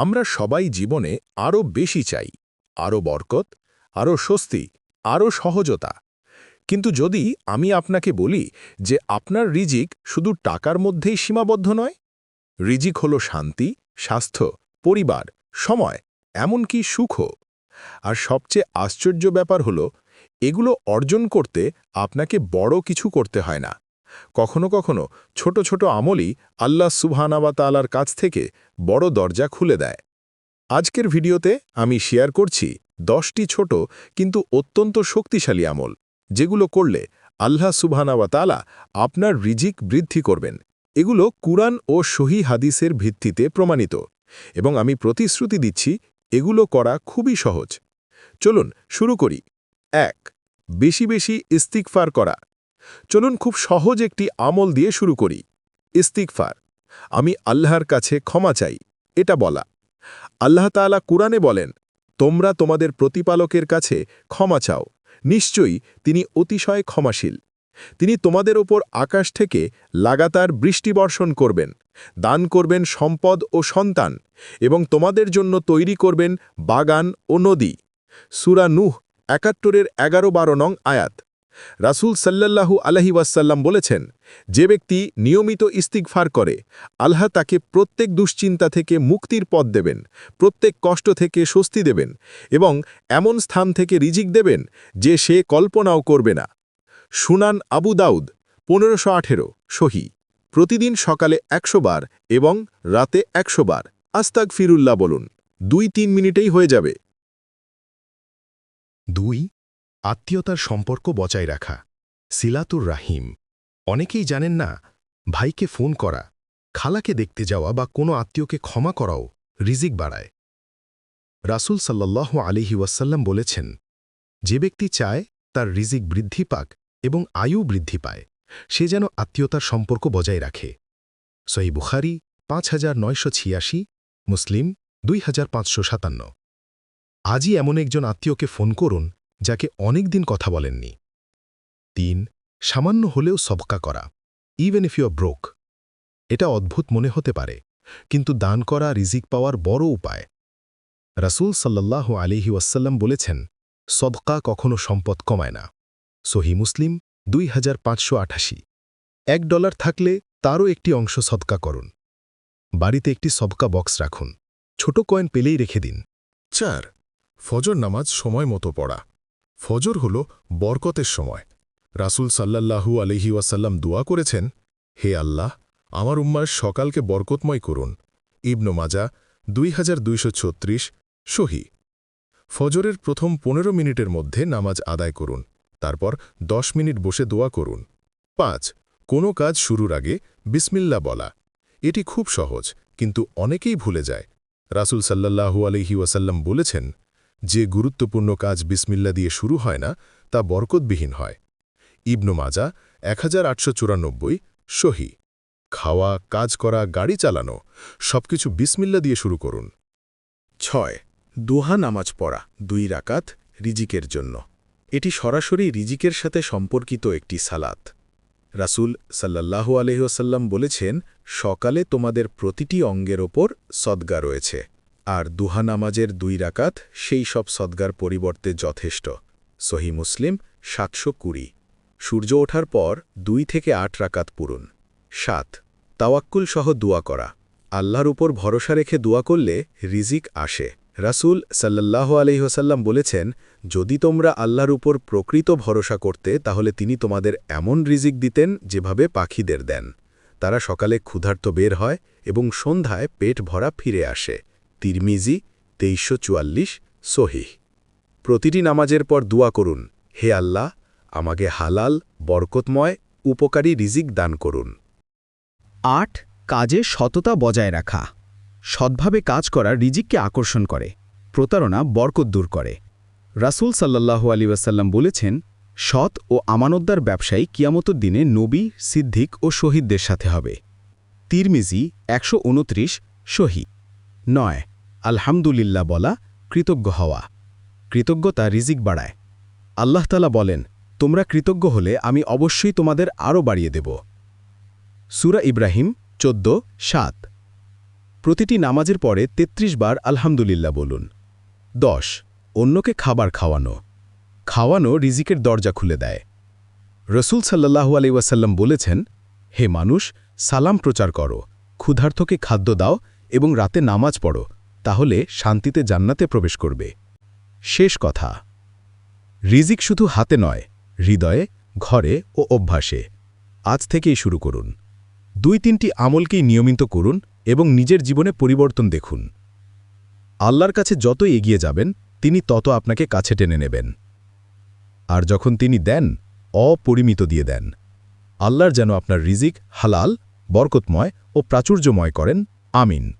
আমরা সবাই জীবনে আরও বেশি চাই, আরও বরকত, আরও স্বস্তি, আরও সহজতা। কিন্তু যদি আমি আপনাকে বলি যে আপনার রিজিক শুধু টাকার মধ্যেই সীমাবদ্ধ নয়, রিজিক হল শান্তি, স্বাস্থ্য, পরিবার, সময়, এমনকি সুখও। আর সবচেয়ে আশ্চর্য ব্যাপার হল, এগুলো অর্জন করতে আপনাকে বড় কিছু করতে হয় না। কখনো কখনো ছোট ছোট আমলই আল্লাহ সুবহানাবা তালার কাছ থেকে বড় দরজা খুলে দেয়। আজকের ভিডিওতে আমি শেয়ার করছি দশটি ছোট কিন্তু অত্যন্ত শক্তিশালী আমল, যেগুলো করলে আল্লাহ সুবহানাবা তালা আপনার রিজিক বৃদ্ধি করবেন। এগুলো কুরআন ও সহি হাদিসের ভিত্তিতে প্রমাণিত এবং আমি প্রতিশ্রুতি দিচ্ছি এগুলো করা খুবই সহজ। চলুন শুরু করি। এক, বেশি বেশি ইস্তিকফার করা। চলুন খুব সহজ একটি আমল দিয়ে শুরু করি। ইস্তিকফার আমি আল্লাহর কাছে ক্ষমা চাই, এটা বলা। আল্লাহ তাআলা কুরআনে বলেন, তোমরা তোমাদের প্রতিপালকের কাছে ক্ষমা চাও। নিশ্চয়ই তিনি অতিশয় ক্ষমাশীল। তিনি তোমাদের ওপর আকাশ থেকে লাগাতার বৃষ্টিবর্ষণ করবেন, দান করবেন সম্পদ ও সন্তান এবং তোমাদের জন্য তৈরি করবেন বাগান ও নদী। সুরা নুহ একাত্তরের এগারো বারো নং আয়াত। রাসূল সাল্লাল্লাহু আলহি ওয়াসাল্লাম বলেছেন, যে ব্যক্তি নিয়মিত ইস্তিগফার করে, আল্লাহ তাকে প্রত্যেক দুশ্চিন্তা থেকে মুক্তির পথ দেবেন, প্রত্যেক কষ্ট থেকে স্বস্তি দেবেন এবং এমন স্থান থেকে রিজিক দেবেন যে সে কল্পনাও করবে না। সুনান আবু দাউদ, পনেরোশো আঠেরো, সহি। প্রতিদিন সকালে একশো বার এবং রাতে একশো বার। আস্তাক ফিরুল্লাহ বলুন, দুই তিন মিনিটেই হয়ে যাবে। দুই আত্মীয়তার সম্পর্ক বজায় রাখা। সিলাতুর রাহিম। অনেকেই জানেন না, ভাইকে ফোন করা, খালাকে দেখতে যাওয়া বা কোনো আত্মীয়কে ক্ষমা করাও রিজিক বাড়ায়। রাসূল সাল্লাল্লাহু আলিহি ওয়াসাল্লাম বলেছেন, যে ব্যক্তি চায়, তার রিজিক বৃদ্ধি পাক এবং আয়ু বৃদ্ধি পায়। সে যেন আত্মীয়তার সম্পর্ক বজায় রাখে। সই বুখারি, পাঁচ হাজার নয়শো ছিয়াশি, মুসলিম, দুই হাজার পাঁচশো সাতান্ন। আজই এমন একজন আত্মীয়কে ফোন করুন যাকে অনেক দিন কথা বলেননি। তিন, সামান্য হলেও সবকা করা even if you are broke এটা অদ্ভুত মনে হতে পারে, কিন্তু দান করা, রিজিক পাওয়ার বড় উপায়। রাসূল সাল্লাহ আলিহি ওয়াসাল্লাম বলেছেন, সদকা কখনো সম্পদ কমায় না। সহি মুসলিম দুই হাজার পাঁচশো আঠাশি। এক ডলার থাকলে তারও একটি অংশ সদকা করুন। বাড়িতে একটি সবকা বক্স রাখুন। ছোট কয়েন পেলেই রেখে দিন। চার, ফজর নামাজ সময় মতো পড়া। ফজর হল বরকতের সময়। রাসূল সাল্লাল্লাহু আলহি ওয়াসাল্লাম দোয়া করেছেন, হে আল্লাহ, আমার উম্মার সকালকে বরকতময় করুন। ইবনু মাজা দুই হাজার দুইশো ছত্রিশ, সহি। ফজরের প্রথম পনেরো মিনিটের মধ্যে নামাজ আদায় করুন, তারপর দশ মিনিট বসে দোয়া করুন। পাঁচ, কোনো কাজ শুরুর আগে বিসমিল্লা বলা। এটি খুব সহজ, কিন্তু অনেকেই ভুলে যায়। রাসূল সাল্লাল্লাহু আলহি ওয়াসাল্লাম বলেছেন যে গুরুত্বপূর্ণ কাজ বিসমিল্লা দিয়ে শুরু হয় না, তা বরকতবিহীন হয়। ইবনু মাজা এক হাজার আটশো চুরানব্বই, সহি। খাওয়া, কাজ করা, গাড়ি চালানো, সবকিছু বিসমিল্লা দিয়ে শুরু করুন। ছয়, দোহা নামাজ পড়া, দুই রাকাত রিজিকের জন্য। এটি সরাসরি রিজিকের সাথে সম্পর্কিত একটি সালাত। রাসূল সাল্লাল্লাহু আলহিহাসাল্লাম বলেছেন, সকালে তোমাদের প্রতিটি অঙ্গের ওপর সদ্গা রয়েছে। আর দুহা নামাজের দুই রাকাত সেই সব সদ্গার পরিবর্তে যথেষ্ট। সহি মুসলিম সাতশো কুড়ি। সূর্য ওঠার পর দুই থেকে আট রাকাত পুরুন সাত। তাওয়াক্কুল সহ দোয়া করা। আল্লাহর উপর ভরসা রেখে দোয়া করলে রিজিক আসে। রাসুল সাল্লাহ আলহিহসাল্লাম বলেছেন, যদি তোমরা আল্লাহর উপর প্রকৃত ভরসা করতে, তাহলে তিনি তোমাদের এমন রিজিক দিতেন যেভাবে পাখিদের দেন। তারা সকালে ক্ষুধার্ত বের হয় এবং সন্ধ্যায় পেট ভরা ফিরে আসে। তিরমিজি, তেইশশো চুয়াল্লিশ, সহিহ। প্রতিটি নামাজের পর দোয়া করুন, হে আল্লাহ, আমাকে হালাল, বরকতময়, উপকারী রিজিক দান করুন। আট, কাজে সততা বজায় রাখা। সৎভাবে কাজ করা রিজিককে আকর্ষণ করে, প্রতারণা, বরকত দূর করে। রাসূল সাল্লাল্লাহু আলী ওয়াসাল্লাম বলেছেন, সৎ ও আমানতদার ব্যবসায়ী কিয়ামতর দিনে নবী সিদ্ধিক ও শহীদদের সাথে হবে। তিরমিজি, একশো উনত্রিশ শহী নয় আলহামদুলিল্লাহ বলা কৃতজ্ঞ হওয়া। কৃতজ্ঞতা রিজিক বাড়ায়। আল্লাহতালা বলেন, তোমরা কৃতজ্ঞ হলে আমি অবশ্যই তোমাদের আরও বাড়িয়ে দেব। সুরা ইব্রাহিম চোদ্দ, সাত। প্রতিটি নামাজের পরে ৩৩ বার আলহামদুলিল্লাহ বলুন। দশ। অন্যকে খাবার খাওয়ানো। খাওয়ানো রিজিকের দরজা খুলে দেয়। রসুল সাল্লাহু আলি ওয়াসাল্লাম বলেছেন, হে মানুষ, সালাম প্রচার করো। ক্ষুধার্থকে খাদ্য দাও এবং রাতে নামাজ পড়ো। তাহলে শান্তিতে জান্নাতে প্রবেশ করবে। শেষ কথা। রিজিক শুধু হাতে নয়, হৃদয়ে, ঘরে ও অভ্যাসে। আজ থেকেই শুরু করুন। দুই তিনটি আমলকেই নিয়মিত করুন এবং নিজের জীবনে পরিবর্তন দেখুন। আল্লাহর কাছে যত এগিয়ে যাবেন, তিনি তত আপনাকে কাছে টেনে নেবেন। আর যখন তিনি দেন, অপরিমিত দিয়ে দেন। আল্লাহর যেন আপনার রিজিক হালাল, বরকতময় ও প্রাচুর্যময় করেন। আমিন।